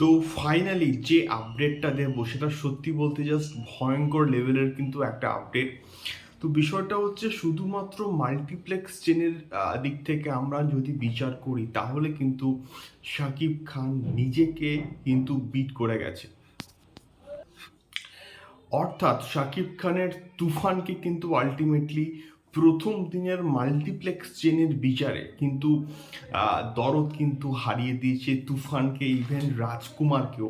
তো ফাইনালি যে আপডেটটা দেবো, সেটা সত্যি বলতে জাস্ট ভয়ঙ্কর লেভেলের কিন্তু একটা আপডেট তো বিষয়টা হচ্ছে শুধুমাত্র মাল্টিপ্লেক্স চেনের দিক থেকে আমরা যদি বিচার করি, তাহলে কিন্তু শাকিব খান নিজেকে কিন্তু বিট করে গেছে। অর্থাৎ শাকিব খানের তুফানকে কিন্তু আলটিমেটলি প্রথম দিনের মাল্টিপ্লেক্স চেনের বিচারে কিন্তু দরদ কিন্তু হারিয়ে দিয়েছে তুফানকে ইভেন রাজকুমারকেও।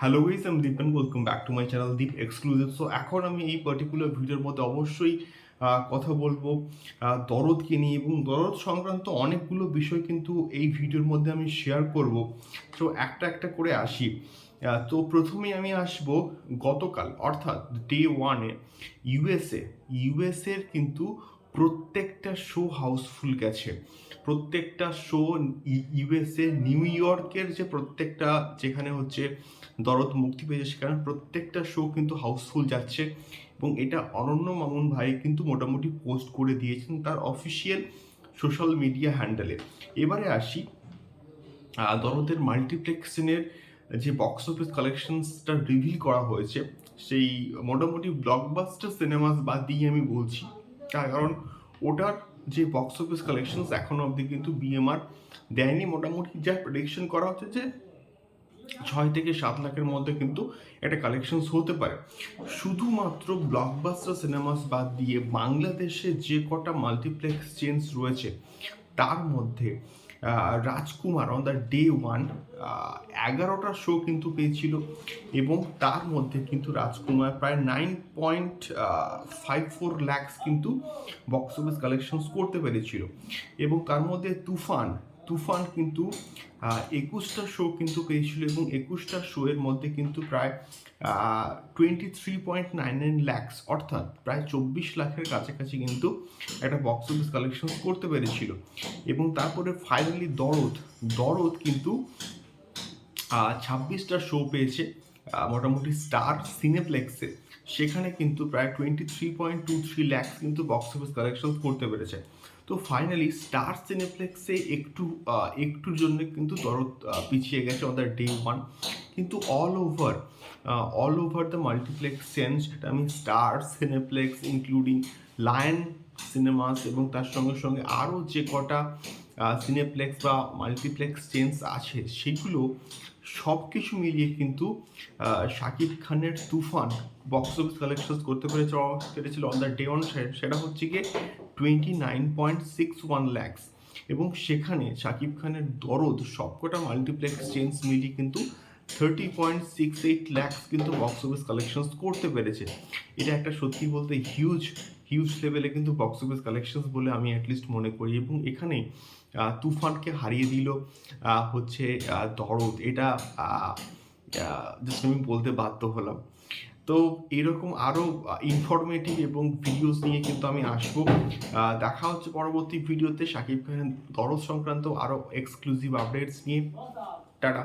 হ্যালো গাইস আমি Dipen welcome back to my channel Deep exclusive so এখন আমি এই পার্টিকুলার ভিডিওর মধ্যে অবশ্যই কথা বলব। দরদকে নিয়ে এবং দরদ সংক্রান্ত অনেকগুলো বিষয় কিন্তু এই ভিডিওর মধ্যে আমি শেয়ার করব। তো একটা একটা করে আসি। তো প্রথমেই আমি আসব গতকাল, অর্থাৎ ডে ওয়ানে ইউএসএ ইউএসএর কিন্তু প্রত্যেকটা শো হাউসফুল গেছে। প্রত্যেকটা শো ইউএসএ নিউ ইয়র্কের যে প্রত্যেকটা, যেখানে হচ্ছে দরদ মুক্তি পেয়েছে, সেখানে প্রত্যেকটা শো কিন্তু হাউসফুল যাচ্ছে। এবং এটা অনন্য মামুন ভাই কিন্তু মোটামুটি পোস্ট করে দিয়েছেন তার অফিসিয়াল সোশ্যাল মিডিয়া হ্যান্ডেলে এবারে আসি দরদের মাল্টিপ্লেক্সনের যে বক্স অফিস কালেকশনসটা রিভিল করা হয়েছে, সেই মোটামুটি ব্লকবাস্টার সিনেমাস বাদ দিয়ে আমি বলছি। তার কারণ ওটার যে বক্স অফিস কালেকশনস এখনও অবধি কিন্তু বিএমআর দেয়নি। মোটামুটি যা প্রেডিকশন করা হচ্ছে যে ছয় থেকে সাত লাখের মধ্যে কিন্তু একটা কালেকশনস হতে পারে। শুধুমাত্র ব্লকবাস্টার সিনেমাস বাদ দিয়ে বাংলাদেশে যে কটা মাল্টিপ্লেক্স চেঞ্জ রয়েছে, তার মধ্যে Rajkumar on the day one এগারোটা শো কিন্তু পেয়েছিল এবং তার মধ্যে কিন্তু রাজকুমার প্রায় nine point five four lakhs কিন্তু বক্স অফিস কালেকশনস করতে পেরেছিল। এবং তার মধ্যে তুফান তুফান কিন্তু একুশটা শো কিন্তু পেয়েছিল এবং একুশটা শো এর মধ্যে কিন্তু প্রায় twenty three point nine nine lakhs অর্থাৎ প্রায় চব্বিশ লাখের কাছাকাছি কিন্তু একটা বক্স অফিস কালেকশন করতে পেরেছিল। এবং তারপরে ফাইনালি দরদ দরদ কিন্তু ছাব্বিশটা শো পেয়েছে মোটামুটি স্টার সিনেপ্লেক্সে সেখানে কিন্তু প্রায় twenty three point two three lakhs কিন্তু বক্স অফিস কালেকশন করতে পেরেছে। তো ফাইনালি স্টার সিনেপ্লেক্সে একটু একটুর জন্য কিন্তু দরদ পিছিয়ে গেছে অন দ্য ডে ওয়ান কিন্তু all over all over the multiplex sense যেটা আমি Star Cineplex including Lion Cinemas এবং তার সঙ্গে সঙ্গে আরও যে কটা সিনেপ্লেক্স বা মাল্টিপ্লেক্স চেঞ্জ আছে, সেগুলো সব কিছু মিলিয়ে কিন্তু শাকিব খানের তুফান বক্স অফিস কালেকশন করতে পেরেছে পেরেছিল অন দ্য ডে অন সেটা হচ্ছে গিয়ে twenty nine point six one lakhs এবং সেখানে শাকিব খানের দরদ সবকটা মাল্টিপ্লেক্স চেঞ্জ মিলিয়ে কিন্তু thirty point six eight lakhs কিন্তু বক্স অফিস কালেকশন করতে পেরেছে। এটা একটা সত্যি বলতে হিউজ হিউজ লেভেলে কিন্তু বক্স অফিস কালেকশন বলে আমি অ্যাটলিস্ট মনে করি এবং এখানে তুফানকে হারিয়ে দিল হচ্ছে দরদ। এটা জাস্ট আমি বলতে বাধ্য হলাম। তো এরকম আরও ইনফরমেটিভ এবং ভিডিওস নিয়ে কিন্তু আমি আসব। দেখা হচ্ছে পরবর্তী ভিডিওতে সাকিব খানের দরদ সংক্রান্ত আরও এক্সক্লুসিভ আপডেটস নিয়ে। টাটা।